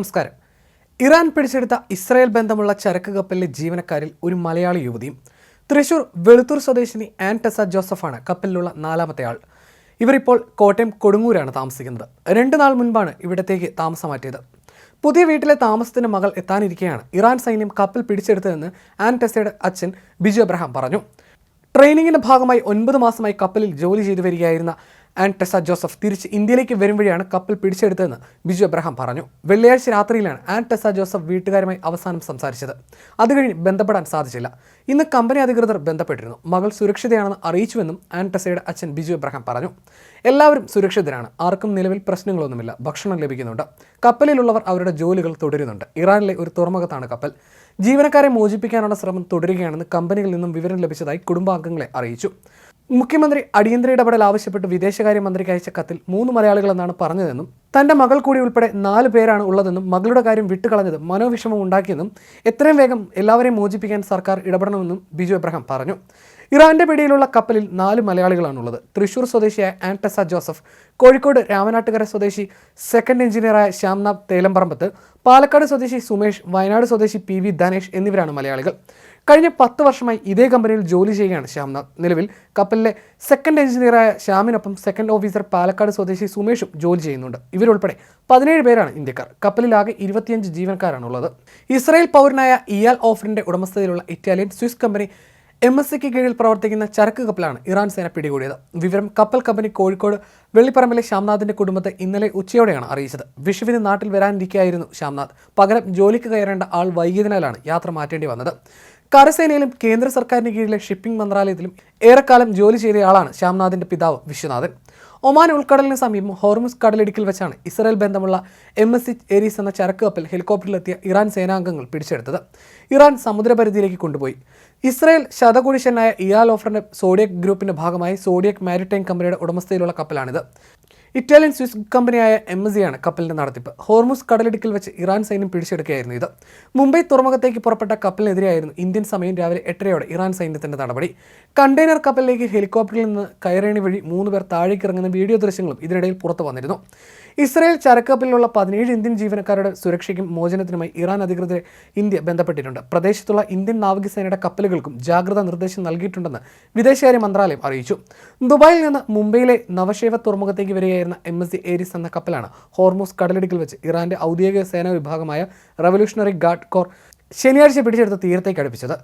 നമസ്കാരം. ഇറാൻ പിടിച്ചെടുത്ത ഇസ്രായേൽ ബന്ധമുള്ള ചരക്ക് കപ്പലിലെ ജീവനക്കാരിൽ ഒരു മലയാളി യുവതിയും തൃശൂർ വെളുത്തൂർ സ്വദേശിനി ആന്റസ ജോസഫാണ് കപ്പലിലുള്ള നാലാമത്തെ ആൾ. ഇവരിപ്പോൾ കോട്ടയം കൊടുങ്ങൂരാണ് താമസിക്കുന്നത്. രണ്ട് നാൾ മുൻപാണ് ഇവിടത്തേക്ക് താമസം മാറ്റിയത്. പുതിയ വീട്ടിലെ താമസത്തിന് മകൾ എത്താനിരിക്കെയാണ് ഇറാൻ സൈന്യം കപ്പൽ പിടിച്ചെടുത്തതെന്ന് ആന്റസയുടെ അച്ഛൻ ബിജു അബ്രഹാം പറഞ്ഞു. ട്രെയിനിങ്ങിന്റെ ഭാഗമായി ഒൻപത് മാസമായി കപ്പലിൽ ജോലി ചെയ്തു വരികയായിരുന്ന ആൻ ടെസ ജോസഫ് തിരിച്ച് ഇന്ത്യയിലേക്ക് വരും വഴിയാണ് കപ്പൽ പിടിച്ചെടുത്തതെന്ന് ബിജു അബ്രഹാം പറഞ്ഞു. വെള്ളിയാഴ്ച രാത്രിയിലാണ് ആൻഡ് ടെസ ജോസഫ് വീട്ടുകാരുമായി അവസാനം സംസാരിച്ചത്. അത് കഴിഞ്ഞ് ബന്ധപ്പെടാൻ സാധിച്ചില്ല. ഇന്ന് കമ്പനി അധികൃതർ ബന്ധപ്പെട്ടിരുന്നു. മകൾ സുരക്ഷിതയാണെന്ന് അറിയിച്ചുവെന്നും ആൻഡ് ടെസയുടെ അച്ഛൻ ബിജു അബ്രഹാം പറഞ്ഞു. എല്ലാവരും സുരക്ഷിതരാണ്. ആർക്കും നിലവിൽ പ്രശ്നങ്ങളൊന്നുമില്ല. ഭക്ഷണം ലഭിക്കുന്നുണ്ട്. കപ്പലിലുള്ളവർ അവരുടെ ജോലികൾ തുടരുന്നുണ്ട്. ഇറാനിലെ ഒരു തുറമുഖത്താണ് കപ്പൽ. ജീവനക്കാരെ മോചിപ്പിക്കാനുള്ള ശ്രമം തുടരുകയാണെന്ന് കമ്പനിയിൽ നിന്നും വിവരം ലഭിച്ചതായി കുടുംബാംഗങ്ങളെ അറിയിച്ചു. മുഖ്യമന്ത്രി അടിയന്തര ഇടപെടൽ ആവശ്യപ്പെട്ട് വിദേശകാര്യ മന്ത്രിക്ക് അയച്ച കത്തിൽ മൂന്ന് മലയാളികളെന്നാണ് പറഞ്ഞതെന്നും തന്റെ മകൾ കൂടി ഉൾപ്പെടെ നാല് പേരാണ് ഉള്ളതെന്നും മകളുടെ കാര്യം വിട്ടുകളഞ്ഞത് മനോവിഷമം ഉണ്ടാക്കിയെന്നും എത്രയും വേഗം എല്ലാവരെയും മോചിപ്പിക്കാൻ സർക്കാർ ഇടപെടണമെന്നും ബിജു എബ്രഹാം പറഞ്ഞു. ഇറാന്റെ പിടിയിലുള്ള കപ്പലിൽ നാല് മലയാളികളാണുള്ളത്. തൃശൂർ സ്വദേശിയായ ആന്റസ ജോസഫ് കോഴിക്കോട് രാമനാട്ടുകര സ്വദേശി സെക്കൻഡ് എഞ്ചിനീയറായ ശ്യാംനാഥ് തേലമ്പറമ്പത്ത് പാലക്കാട് സ്വദേശി സുമേഷ് വയനാട് സ്വദേശി പി വി ധനേഷ് എന്നിവരാണ് മലയാളികൾ. കഴിഞ്ഞ പത്ത് വർഷമായി ഇതേ കമ്പനിയിൽ ജോലി ചെയ്യുകയാണ് ശ്യാംനാഥ്. നിലവിൽ കപ്പലിലെ സെക്കൻഡ് എഞ്ചിനീയറായ ശ്യാമിനൊപ്പം സെക്കൻഡ് ഓഫീസർ പാലക്കാട് സ്വദേശി സുമേഷും ജോലി ചെയ്യുന്നുണ്ട്. ഇവരുൾപ്പെടെ പതിനേഴ് പേരാണ് ഇന്ത്യക്കാർ. കപ്പലിലാകെ ഇരുപത്തിയഞ്ച് ജീവനക്കാരാണുള്ളത്. ഇസ്രായേൽ പൗരനായ ഇയാൽ ഓഫറിന്റെ ഉടമസ്ഥതയിലുള്ള Italian Swiss company M S സിക്ക് കീഴിൽ പ്രവർത്തിക്കുന്ന ചരക്ക് കപ്പലാണ് ഇറാൻ സേന പിടികൂടിയത്. വിവരം കപ്പൽ കമ്പനി കോഴിക്കോട് വെള്ളിപ്പറമ്പിലെ ശ്യാംനാഥിന്റെ കുടുംബത്തെ ഇന്നലെ ഉച്ചയോടെയാണ് അറിയിച്ചത്. വിഷുവിന് നാട്ടിൽ വരാനിരിക്കുകയായിരുന്നു ശ്യാംനാഥ്. പകരം ജോലിക്ക് കയറേണ്ട ആൾ വൈകിയതിനാലാണ് യാത്ര മാറ്റേണ്ടി വന്നത്. കരസേനയിലും കേന്ദ്ര സർക്കാരിന് കീഴിലെ ഷിപ്പിംഗ് മന്ത്രാലയത്തിലും ഏറെക്കാലം ജോലി ചെയ്തയാളാണ് ശ്യാംനാഥിന്റെ പിതാവ് വിശ്വനാഥൻ. ഒമാൻ ഉൾക്കടലിന് സമീപം ഹോർമുസ് കടലിടുക്കിൽ വെച്ചാണ് ഇസ്രായേൽ ബന്ധമുള്ള എം എസ് സി എരീസ് എന്ന ചരക്ക് കപ്പൽ ഹെലികോപ്റ്ററിലെത്തിയ ഇറാൻ സേനാംഗങ്ങൾ പിടിച്ചെടുത്തത്. ഇറാൻ സമുദ്രപരിധിയിലേക്ക് കൊണ്ടുപോയി. ഇസ്രായേൽ ശതകുടിശനായ ഇയാൽ ഓഫറിന്റെ സോഡിയക് ഗ്രൂപ്പിന്റെ ഭാഗമായി സോഡിയക് മാരിടൈം കമ്പനിയുടെ ഉടമസ്ഥയിലുള്ള കപ്പലാണിത്. ഇറ്റാലിയൻ സ്വിസ് കമ്പനിയായ എം സിയാണ് കപ്പലിന്റെ നടത്തിപ്പ്. ഹോർമുസ് കടലിടുക്കിൽ വെച്ച് ഇറാൻ സൈന്യം പിടിച്ചെടുക്കുകയായിരുന്നു ഇത്. മുംബൈ തുറമുഖത്തേക്ക് പുറപ്പെട്ട കപ്പലിനെതിരെയായിരുന്നു ഇന്ത്യൻ സമയം രാവിലെ എട്ടരയോടെ ഇറാൻ സൈന്യത്തിന്റെ നടപടി. കണ്ടെയ്നർ കപ്പലിലേക്ക് ഹെലികോപ്റ്ററിൽ നിന്ന് കയറേണി വഴി മൂന്ന് പേർ താഴേക്ക് ഇറങ്ങുന്ന വീഡിയോ ദൃശ്യങ്ങളും ഇതിനിടയിൽ പുറത്തു വന്നിരുന്നു. ഇസ്രായേൽ ചരക്കപ്പലിലുള്ള പതിനേഴ് ഇന്ത്യൻ ജീവനക്കാരുടെ സുരക്ഷയ്ക്കും മോചനത്തിനുമായി ഇറാൻ അധികൃതരെ ഇന്ത്യ ബന്ധപ്പെട്ടിട്ടുണ്ട്. പ്രദേശത്തുള്ള ഇന്ത്യൻ നാവികസേനയുടെ കപ്പലുകൾക്കും ജാഗ്രതാ നിർദ്ദേശം നൽകിയിട്ടുണ്ടെന്ന് വിദേശകാര്യ മന്ത്രാലയം അറിയിച്ചു. ദുബായിൽ നിന്ന് മുംബൈയിലെ നവശേവ തുറമുഖത്തേക്ക് വരികയായിരുന്ന എം എസ് സി ഏരിസ് എന്ന കപ്പലാണ് ഹോർമോസ് കടലിടുക്കിൽ വെച്ച് ഇറാന്റെ ഔദ്യോഗിക സേനാ വിഭാഗമായ റവല്യൂഷണറി ഗാർഡ് കോർ ശനിയാഴ്ച പിടിച്ചെടുത്ത് തീരത്തേക്ക് അടുപ്പിച്ചത്.